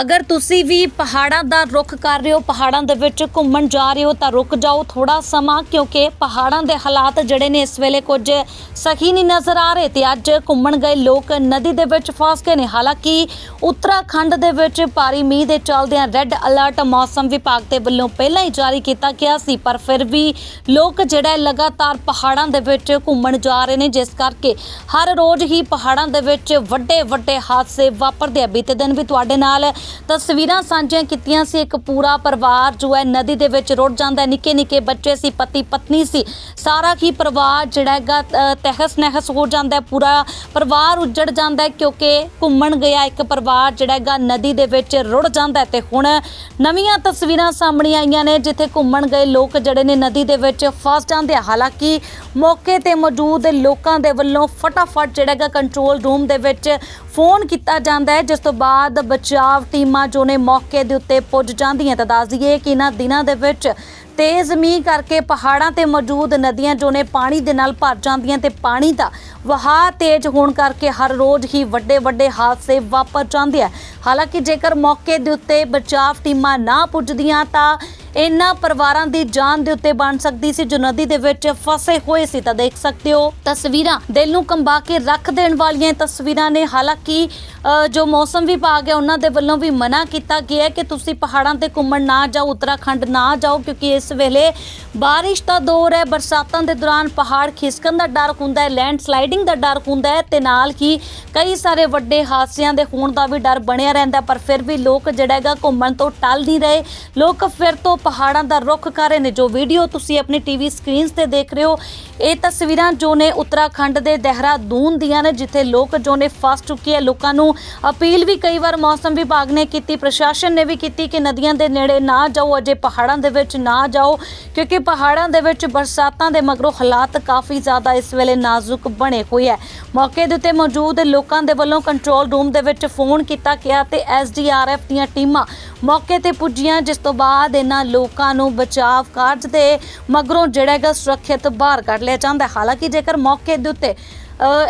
ਅਗਰ ਤੁਸੀਂ ਵੀ ਪਹਾੜਾਂ ਦਾ ਰੁੱਖ ਕਰ ਰਹੇ ਹੋ, ਪਹਾੜਾਂ ਦੇ ਵਿੱਚ ਘੁੰਮਣ ਜਾ ਰਹੇ ਹੋ, ਤਾਂ ਰੁਕ ਜਾਓ ਥੋੜਾ ਸਮਾਂ, ਕਿਉਂਕਿ ਪਹਾੜਾਂ ਦੇ ਹਾਲਾਤ ਜਿਹੜੇ ਨੇ ਇਸ ਵੇਲੇ ਕੁਝ ਸਹੀ ਨਹੀਂ ਨਜ਼ਰ ਆ ਰਹੇ ਤੇ ਅੱਜ ਘੁੰਮਣ ਗਏ ਲੋਕ ਨਦੀ ਦੇ ਵਿੱਚ ਫਸ ਗਏ ਨੇ। ਹਾਲਾਂਕਿ ਉੱਤਰਾਖੰਡ ਦੇ ਵਿੱਚ ਭਾਰੀ ਮੀਂਹ ਦੇ ਚੱਲਦਿਆਂ ਰੈੱਡ ਅਲਰਟ ਮੌਸਮ ਵਿਭਾਗ ਦੇ ਵੱਲੋਂ ਪਹਿਲਾਂ ਹੀ ਜਾਰੀ ਕੀਤਾ ਗਿਆ ਸੀ, ਪਰ ਫਿਰ ਵੀ ਲੋਕ ਜਿਹੜਾ ਲਗਾਤਾਰ ਪਹਾੜਾਂ ਦੇ ਵਿੱਚ ਘੁੰਮਣ ਜਾ ਰਹੇ ਨੇ, ਜਿਸ ਕਰਕੇ ਹਰ ਰੋਜ਼ ਹੀ ਪਹਾੜਾਂ ਦੇ ਵਿੱਚ ਵੱਡੇ ਵੱਡੇ ਹਾਦਸੇ ਵਾਪਰਦੇ ਆ। ਬੀਤੇ ਦਿਨ ਵੀ ਤੁਹਾਡੇ ਨਾਲ ਤਸਵੀਰਾਂ ਸਾਂਝੀਆਂ ਕੀਤੀਆਂ ਸੀ ਇੱਕ ਪੂਰਾ ਪਰਿਵਾਰ ਜੋ ਹੈ ਨਦੀ ਦੇ ਵਿੱਚ ਰੁੜ ਜਾਂਦਾ ਹੈ। ਨਿੱਕੇ ਨਿੱਕੇ ਬੱਚੇ ਸੀ ਪਤੀ ਪਤਨੀ ਸੀ। ਸਾਰਾ ਹੀ ਪਰਿਵਾਰ ਜਿਹੜਾ ਹੈਗਾ ਅ, ਤਹਿਸ ਨਹਿਸ ਹੋ ਜਾਂਦਾ ਹੈ। ਪੂਰਾ ਪਰਿਵਾਰ ਉੱਜੜ ਜਾਂਦਾ ਹੈ ਕਿਉਂਕਿ ਘੁੰਮਣ ਗਿਆ ਇੱਕ ਪਰਿਵਾਰ ਜਿਹੜਾ ਹੈਗਾ ਨਦੀ ਦੇ ਵਿੱਚ ਰੁੜ ਜਾਂਦਾ ਹੈ। ਤੇ ਹੁਣ ਨਵੀਆਂ ਤਸਵੀਰਾਂ ਸਾਹਮਣੇ ਆਈਆਂ ਨੇ ਜਿੱਥੇ ਘੁੰਮਣ ਗਏ ਲੋਕ ਜਿਹੜੇ ਨੇ ਨਦੀ ਦੇ ਵਿੱਚ ਫਸ ਜਾਂਦੇ ਆ। ਹਾਲਾਂਕਿ ਮੌਕੇ ਤੇ ਮੌਜੂਦ ਲੋਕਾਂ ਦੇ ਵੱਲੋਂ ਫਟਾਫਟ ਜਿਹੜਾ ਹੈਗਾ ਕੰਟਰੋਲ ਰੂਮ ਦੇ ਵਿੱਚ ਫੋਨ ਕੀਤਾ ਜਾਂਦਾ ਹੈ, ਜਿਸ ਤੋਂ ਬਾਅਦ ਬਚਾਵ ਟੀਮਾਂ ਜੋ ਨੇ ਮੌਕੇ ਦੇ ਉੱਤੇ ਪੁੱਜ ਜਾਂਦੀਆਂ ਤਾਂ ਦੱਸ ਦਈਏ ਕਿ ਇਹਨਾਂ ਦਿਨਾਂ ਦੇ ਵਿੱਚ ਤੇਜ਼ ਮੀਂਹ ਕਰਕੇ ਪਹਾੜਾਂ ਤੇ ਮੌਜੂਦ ਨਦੀਆਂ ਜੋ ਨੇ ਪਾਣੀ ਦੇ ਨਾਲ ਭਰ ਜਾਂਦੀਆਂ ਤੇ ਪਾਣੀ ਦਾ ਵਹਾਅ ਤੇਜ਼ ਹੋਣ ਕਰਕੇ ਹਰ ਰੋਜ਼ ਹੀ ਵੱਡੇ ਵੱਡੇ ਹਾਦਸੇ ਵਾਪਰ ਜਾਂਦੇ ਆ। ਹਾਲਾਂਕਿ ਜੇਕਰ ਮੌਕੇ ਦੇ ਉੱਤੇ ਬਚਾਅ ਟੀਮਾਂ ਨਾ ਪੁੱਜਦੀਆਂ ਤਾਂ ਇਹਨਾਂ ਪਰਿਵਾਰਾਂ ਦੀ ਜਾਨ ਦੇ ਉੱਤੇ ਬਣ ਸਕਦੀ ਸੀ ਜੋ ਨਦੀ ਦੇ ਵਿੱਚ ਫਸੇ ਹੋਏ ਸੀ ਤਾਂ ਦੇਖ ਸਕਦੇ ਹੋ। ਤਸਵੀਰਾਂ। ਦਿਲ ਨੂੰ ਕੰਬਾ ਕੇ ਰੱਖ ਦੇਣ ਵਾਲੀਆਂ ਤਸਵੀਰਾਂ ਨੇ ਹਾਲਾਂਕਿ ਜੋ ਮੌਸਮ ਵਿਭਾਗ ਹੈ ਉਹਨਾਂ ਦੇ ਵੱਲੋਂ ਵੀ ਮਨਾ ਕੀਤਾ ਗਿਆ ਹੈ ਕਿ ਤੁਸੀਂ ਪਹਾੜਾਂ ਤੇ ਘੁੰਮਣ ਨਾ ਜਾਓ ਉੱਤਰਾਖੰਡ ਨਾ ਜਾਓ ਕਿਉਂਕਿ ਇਸ ਵੇਲੇ ਬਾਰਿਸ਼ ਦਾ ਦੌਰ ਹੈ। ਬਰਸਾਤਾਂ ਦੇ ਦੌਰਾਨ ਪਹਾੜ ਖਿਸਕਣ ਦਾ ਡਰ ਹੁੰਦਾ ਹੈ ਲੈਂਡ ਸਲਾਈਡਿੰਗ ਦਾ ਡਰ ਹੁੰਦਾ ਹੈ ਤੇ ਨਾਲ ਹੀ ਕਈ ਸਾਰੇ ਵੱਡੇ ਹਾਦਸਿਆਂ ਦੇ ਹੋਣ ਦਾ ਵੀ ਡਰ ਬਣਿਆ ਰਹਿੰਦਾ ਪਰ ਫਿਰ ਵੀ ਲੋਕ ਜਿਹੜਾ ਹੈਗਾ ਘੁੰਮਣ ਤੋਂ ਟਲ ਨਹੀਂ ਰਹੇ। ਲੋਕ ਫਿਰ ਤੋਂ ਪਹਾੜਾਂ ਦਾ ਰੁੱਖ ਕਰ ਰਹੇ ਨੇ। ਜੋ ਵੀਡੀਓ ਤੁਸੀਂ ਆਪਣੀ ਟੀਵੀ ਸਕਰੀਨਸ ਤੇ ਦੇਖ ਰਹੇ ਹੋ, ਇਹ ਤਸਵੀਰਾਂ ਜੋ ਨੇ ਉੱਤਰਾਖੰਡ ਦੇ ਦਹਿਰਾਦੂਨ ਦੀਆਂ ਨੇ, ਜਿੱਥੇ ਲੋਕ ਜੋ ਨੇ ਫਸ ਚੁੱਕੇ ਆ। ਲੋਕਾਂ ਨੂੰ ਅਪੀਲ ਵੀ ਕਈ ਵਾਰ ਮੌਸਮ ਵਿਭਾਗ ਨੇ ਕੀਤੀ, ਪ੍ਰਸ਼ਾਸਨ ਨੇ ਵੀ ਕੀਤੀ ਕਿ ਨਦੀਆਂ ਦੇ ਨੇੜੇ ਨਾ ਜਾਓ, ਅਜੇ ਪਹਾੜਾਂ ਦੇ ਵਿੱਚ ਨਾ ਜਾਓ, ਕਿਉਂਕਿ ਪਹਾੜਾਂ ਦੇ ਵਿੱਚ ਬਰਸਾਤਾਂ ਦੇ ਮਗਰੋਂ ਹਾਲਾਤ ਕਾਫੀ ਜ਼ਿਆਦਾ ਇਸ ਵੇਲੇ ਨਾਜ਼ੁਕ ਬਣੇ ਹੋਏ ਹੈ ਮੌਕੇ ਦੇ ਉੱਤੇ ਮੌਜੂਦ ਲੋਕਾਂ ਦੇ ਵੱਲੋਂ ਕੰਟਰੋਲ ਰੂਮ ਦੇ ਵਿੱਚ ਫੋਨ ਕੀਤਾ ਗਿਆ ਤੇ ਐਸਡੀਆਰਐਫ ਦੀਆਂ ਟੀਮਾਂ ਮੌਕੇ ਤੇ ਪੁੱਜੀਆਂ, ਜਿਸ ਤੋਂ ਬਾਅਦ ਇਹਨਾਂ ਲੋਕਾਂ ਨੂੰ ਬਚਾਵ ਕਾਰਜ ਦੇ ਮਗਰੋਂ ਜਿਹੜਾ ਹੈਗਾ ਸੁਰੱਖਿਅਤ ਬਾਹਰ ਕੱਢ ਲਿਆ ਜਾਂਦਾ ਹਾਲਾਂਕਿ ਜੇਕਰ ਮੌਕੇ ਦੇ ਉੱਤੇ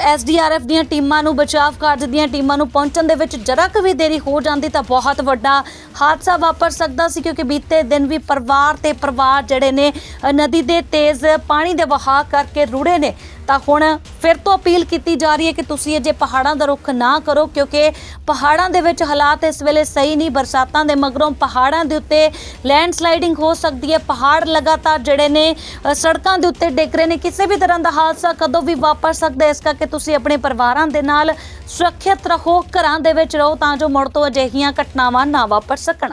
ਐਸਡੀਆਰਐਫ ਦੀਆਂ ਟੀਮਾਂ ਨੂੰ ਬਚਾਅ ਕਾਰਜ ਦੀਆਂ ਟੀਮਾਂ ਨੂੰ ਪਹੁੰਚਣ ਦੇ ਵਿੱਚ ਜਰਾ ਕੁ ਵੀ ਦੇਰੀ ਹੋ ਜਾਂਦੀ ਤਾਂ ਬਹੁਤ ਵੱਡਾ ਹਾਦਸਾ ਵਾਪਰ ਸਕਦਾ ਸੀ, ਕਿਉਂਕਿ ਬੀਤੇ ਦਿਨ ਵੀ ਪਰਿਵਾਰ ਤੇ ਪਰਿਵਾਰ ਜਿਹੜੇ ਨੇ ਨਦੀ ਦੇ ਤੇਜ਼ ਪਾਣੀ ਦੇ ਵਹਾਅ ਕਰਕੇ ਰੁੜੇ ਨੇ। ਤਾਂ ਹੁਣ ਫਿਰ ਤੋਂ ਅਪੀਲ ਕੀਤੀ ਜਾ ਰਹੀ ਹੈ ਕਿ ਤੁਸੀਂ ਅਜੇ ਪਹਾੜਾਂ ਦਾ ਰੁੱਖ ਨਾ ਕਰੋ, ਕਿਉਂਕਿ ਪਹਾੜਾਂ ਦੇ ਵਿੱਚ ਹਾਲਾਤ ਇਸ ਵੇਲੇ ਸਹੀ ਨਹੀਂ, ਬਰਸਾਤਾਂ ਦੇ ਮਗਰੋਂ ਪਹਾੜਾਂ ਦੇ ਉੱਤੇ ਲੈਂਡਸਲਾਈਡਿੰਗ ਹੋ ਸਕਦੀ ਹੈ। ਪਹਾੜ ਲਗਾਤਾਰ ਜਿਹੜੇ ਨੇ ਸੜਕਾਂ ਦੇ ਉੱਤੇ ਡਿੱਗ ਰਹੇ ਨੇ। ਕਿਸੇ ਵੀ ਤਰ੍ਹਾਂ ਦਾ ਹਾਦਸਾ ਕਦੋਂ ਵੀ ਵਾਪਰ ਸਕਦਾ ਇਸ ਕਰਕੇ ਤੁਸੀਂ ਆਪਣੇ ਪਰਿਵਾਰਾਂ ਦੇ ਨਾਲ ਸੁਰੱਖਿਅਤ ਰਹੋ, ਘਰਾਂ ਦੇ ਵਿੱਚ ਰਹੋ ਤਾਂ ਜੋ ਮੁੜ ਤੋਂ ਅਜਿਹੀਆਂ ਘਟਨਾਵਾਂ ਨਾ ਵਾਪਰ ਸਕਣ।